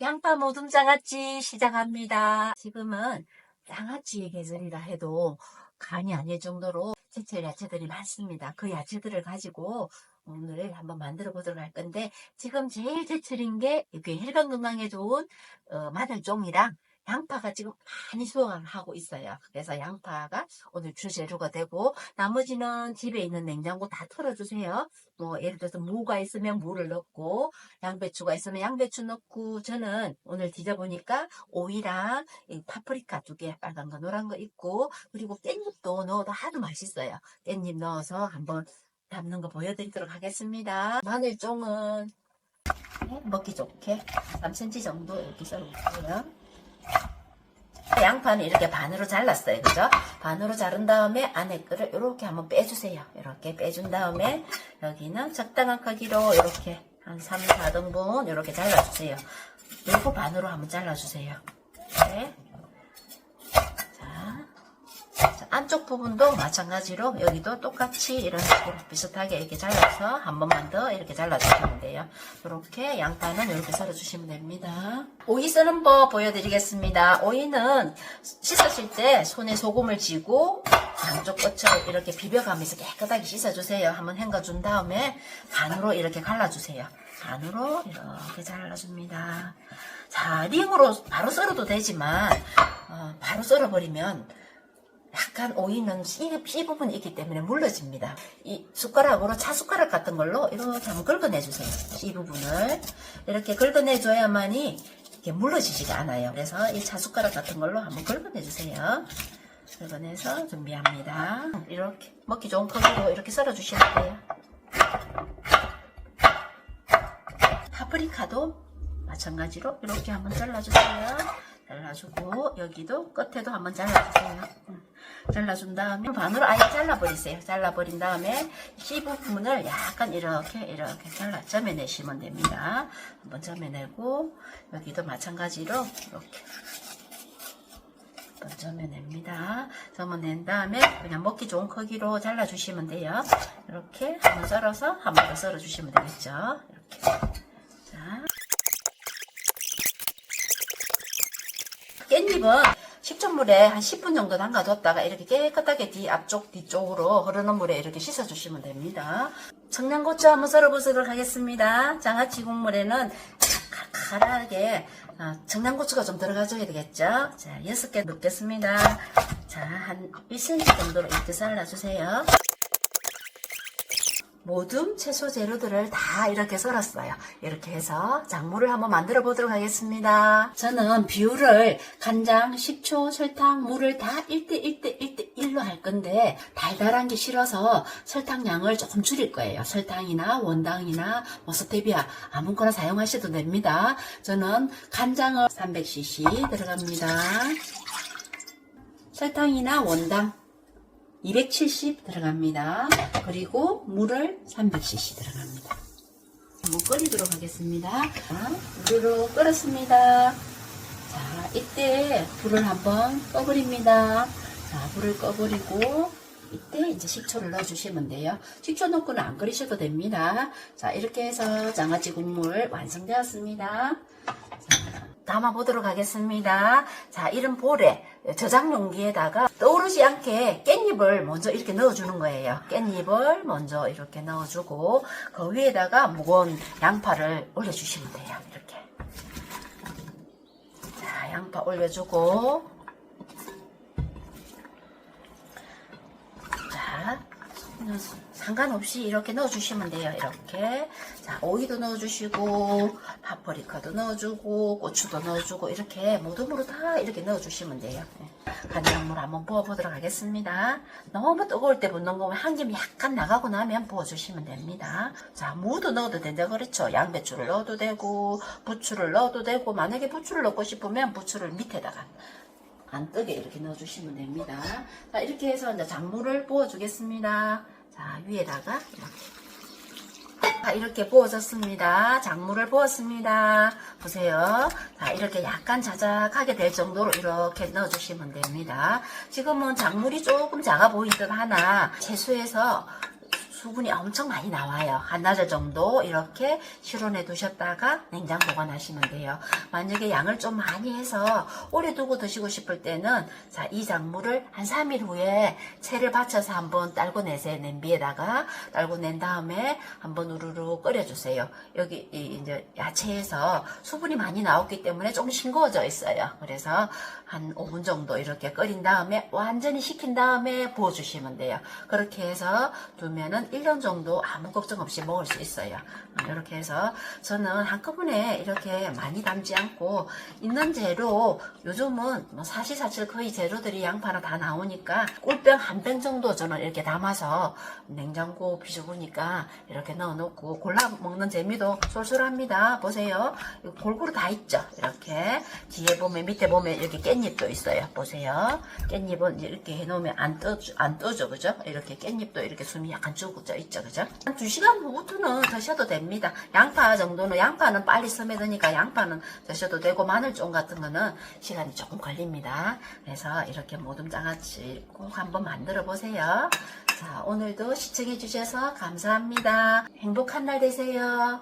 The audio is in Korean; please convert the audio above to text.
양파 모둠 장아찌 시작합니다. 지금은 장아찌의 계절이라 해도 간이 아닐 정도로 제철 야채들이 많습니다. 그 야채들을 가지고 오늘 한번 만들어 보도록 할 건데 지금 제일 제철인 게 이게 혈관 건강에 좋은 어, 마늘종이랑 양파가 지금 많이 수확하고 있어요. 그래서 양파가 오늘 주재료가 되고 나머지는 집에 있는 냉장고 다 털어주세요. 뭐 예를 들어서 무가 있으면 무를 넣고 양배추가 있으면 양배추 넣고 저는 오늘 뒤져보니까 오이랑 이 파프리카 두 개 빨간 거 노란 거 있고 그리고 깻잎도 넣어도 아주 맛있어요. 깻잎 넣어서 한번 담는 거 보여드리도록 하겠습니다. 마늘종은 먹기 좋게 3cm 정도 이렇게 썰어볼게요. 양파는 이렇게 반으로 잘랐어요. 그죠? 반으로 자른 다음에 안에 거를 이렇게 한번 빼주세요. 이렇게 빼준 다음에 여기는 적당한 크기로 이렇게 한 3, 4등분 이렇게 잘라주세요. 그리고 반으로 한번 잘라주세요. 네. 자, 자, 안쪽 부분도 마찬가지로 여기도 똑같이 이런 식으로 비슷하게 이렇게 잘라서 한 번만 더 이렇게 잘라주시면 돼요. 이렇게 양파는 이렇게 썰어주시면 됩니다. 오이 쓰는 법 보여드리겠습니다. 오이는 씻으실 때 손에 소금을 쥐고 양쪽 끝을 이렇게 비벼가면서 깨끗하게 씻어주세요. 한번 헹궈준 다음에 반으로 이렇게 갈라주세요. 반으로 이렇게 잘라줍니다. 자, 링으로 바로 썰어도 되지만 어, 바로 썰어버리면 약간 오이는 씨, 씨 부분이 있기 때문에 물러집니다. 이 숟가락으로 차 숟가락 같은 걸로 이렇게 한번 긁어내주세요. 씨 부분을 이렇게 긁어내줘야만이 이게 물러지지가 않아요. 그래서 이 차 숟가락 같은 걸로 한번 긁어내주세요. 긁어내서 준비합니다. 이렇게 먹기 좋은 크기로 이렇게 썰어주시면 돼요. 파프리카도 마찬가지로 이렇게 한번 잘라주세요. 잘라주고 여기도 끝에도 한번 잘라주세요. 음, 잘라준 다음에 반으로 아예 잘라버리세요. 잘라버린 다음에 씨 부분을 약간 이렇게 이렇게 잘라 점여내시면 됩니다. 한번 점여내고 여기도 마찬가지로 이렇게 한번 점여냅니다. 점여낸 다음에 그냥 먹기 좋은 크기로 잘라주시면 돼요. 이렇게 한번 썰어서 한 번 더 썰어주시면 되겠죠. 이렇게. 자. 깻잎은 식초물에 한 10분 정도 담가뒀다가 이렇게 깨끗하게 뒤 앞쪽 뒤쪽으로 흐르는 물에 이렇게 씻어주시면 됩니다. 청양고추 한번 썰어보도록 하겠습니다. 장아찌 국물에는 칼칼하게 어, 청양고추가 좀 들어가줘야 되겠죠? 자, 6개 넣겠습니다. 자, 한 1cm 정도로 이렇게 잘라주세요. 모든 채소 재료들을 다 이렇게 썰었어요. 이렇게 해서 작물을 한번 만들어 보도록 하겠습니다. 저는 비율을 간장, 식초, 설탕, 물을 다 1대 1대 1대 1로 할 건데 달달한 게 싫어서 설탕 양을 조금 줄일 거예요. 설탕이나 원당이나 뭐 스테비아 아무거나 사용하셔도 됩니다. 저는 간장을 300cc 들어갑니다. 설탕이나 원당 270 들어갑니다. 그리고 물을 300cc 들어갑니다. 한번 끓이도록 하겠습니다. 자, 물으로 끓었습니다. 자, 이때 불을 한번 꺼버립니다. 자, 불을 꺼버리고 이때 이제 식초를 넣어주시면 돼요. 식초 넣고는 안 끓이셔도 됩니다. 자, 이렇게 해서 장아찌 국물 완성되었습니다. 자, 담아보도록 하겠습니다. 자, 이런 볼에 저장 용기에다가 떠오르지 않게 깻잎을 먼저 이렇게 넣어주는 거예요. 깻잎을 먼저 이렇게 넣어주고 그 위에다가 무거운 양파를 올려주시면 돼요. 이렇게. 자, 양파 올려주고 상관없이 이렇게 넣어주시면 돼요. 이렇게. 자, 오이도 넣어주시고, 파프리카도 넣어주고, 고추도 넣어주고, 이렇게 모둠으로 다 이렇게 넣어주시면 돼요. 네. 간장물 한번 부어보도록 하겠습니다. 너무 뜨거울 때 붓는 거면 한 김 약간 나가고 나면 부어주시면 됩니다. 자, 무도 넣어도 된다 그랬죠. 양배추를 넣어도 되고, 부추를 넣어도 되고, 만약에 부추를 넣고 싶으면 부추를 밑에다가 안 뜨게 이렇게 넣어주시면 됩니다. 자, 이렇게 해서 이제 작물을 부어주겠습니다. 자, 위에다가 이렇게. 자, 이렇게 부어졌습니다. 작물을 부었습니다. 보세요. 자, 이렇게 약간 자작하게 될 정도로 이렇게 넣어주시면 됩니다. 지금은 작물이 조금 작아 보인 듯 하나 채수에서 수분이 엄청 많이 나와요. 한나절 정도 이렇게 실온에 두셨다가 냉장 보관하시면 돼요. 만약에 양을 좀 많이 해서 오래 두고 드시고 싶을 때는 자, 이 작물을 한 3일 후에 채를 받쳐서 한번 딸고 내세요. 냄비에다가 딸고 낸 다음에 한번 우르르 끓여주세요. 여기 이- 이제 야채에서 수분이 많이 나왔기 때문에 좀 싱거워져 있어요. 그래서 한 5분 정도 이렇게 끓인 다음에 완전히 식힌 다음에 부어주시면 돼요. 그렇게 해서 두면은 1년 정도 아무 걱정 없이 먹을 수 있어요. 음, 이렇게 해서 저는 한꺼번에 이렇게 많이 담지 않고 있는 재료 요즘은 뭐 사시사철 거의 재료들이 양파는 다 나오니까 꿀병 한 병 정도 저는 이렇게 담아서 냉장고 비좁으니까 이렇게 넣어놓고 골라 먹는 재미도 쏠쏠합니다. 보세요. 골고루 다 있죠. 이렇게 뒤에 보면 밑에 보면 이렇게 깻잎도 있어요. 보세요. 깻잎은 이렇게 해놓으면 안 떠죠, 안 떠죠, 그죠? 이렇게 깻잎도 이렇게 숨이 약간 죽 어져 있죠, 그죠? 한 2시간 후부터는 드셔도 됩니다. 양파 정도는 양파는 빨리 스며드니까 양파는 드셔도 되고 마늘종 같은 거는 시간이 조금 걸립니다. 그래서 이렇게 모둠장아찌 꼭 한번 만들어 보세요. 자, 오늘도 시청해 주셔서 감사합니다. 행복한 날 되세요.